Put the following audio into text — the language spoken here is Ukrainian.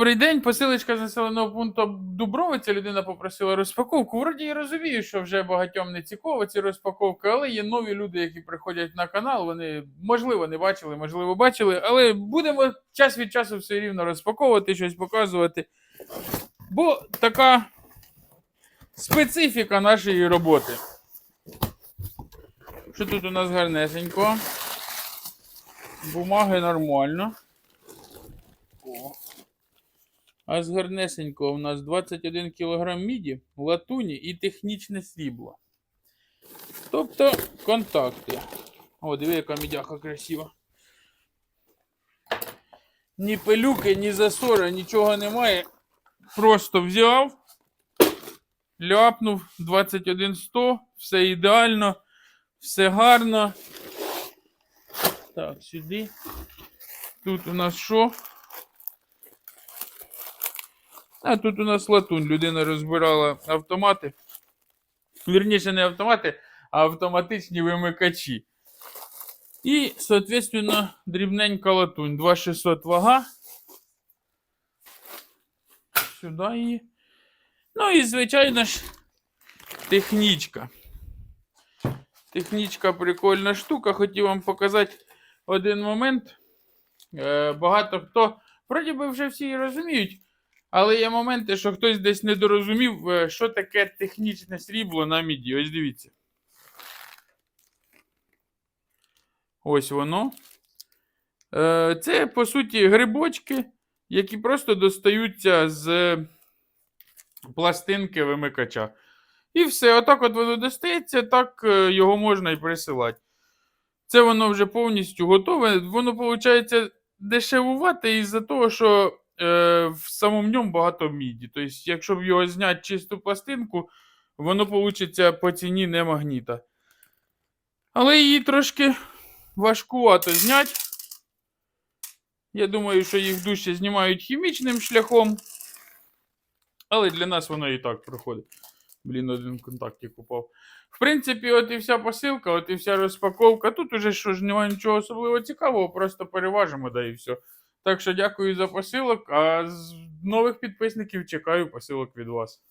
Добрий день, посилочка з населеного пункту Дубровиця. Людина попросила розпаковку. Вроді я розумію, що вже багатьом не цікаво ці розпаковки, але є нові люди, які приходять на канал. Вони можливо не бачили, можливо, бачили, але будемо час від часу все рівно розпаковувати, щось показувати. Бо така специфіка нашої роботи. Що тут у нас гарнесенько? Бумаги нормально. А з гарнесенького у нас 21 кг міді, латуні і технічне срібло. Тобто контакти. О, диви, яка мідяха красива. Ні пилюки, ні засора, нічого немає. Просто взяв, ляпнув 21100, все ідеально, все гарно. Так, сюди. Тут у нас що? А тут у нас латунь. Людина розбирала автомати. Вірніше, не автомати, а автоматичні вимикачі. І, соответственно, дрібненька латунь. 2600 вага. Сюди її. Ну і, звичайно ж, технічка. Технічка прикольна штука. Хотів вам показати один момент. Е, багато хто, вроді би, вже всі розуміють. Але є моменти, що хтось десь недорозумів, е, що таке технічне срібло на міді. Ось дивіться. Ось воно. Е, Це, по суті, грибочки, які просто достаються з пластинки вимикача. І все, отак от воно достається, так е, його можна і присилати. Це воно вже повністю готове. Воно, виходить, дешевувати із-за того, що е, в самому ньому багато міді. Тобто, якщо б його зняти чисту пластинку, воно вийде по ціні не магніта. Але її трошки важкувато зняти. Я думаю, що їх дужче знімають хімічним шляхом. Але для нас воно і так проходить. Блін, один в контакті купав. В принципі, от і вся посилка, от і вся розпаковка. Тут уже що ж немає нічого особливо цікавого, просто переважимо, да і все. Так що дякую за посилок, а з нових підписників чекаю посилок від вас.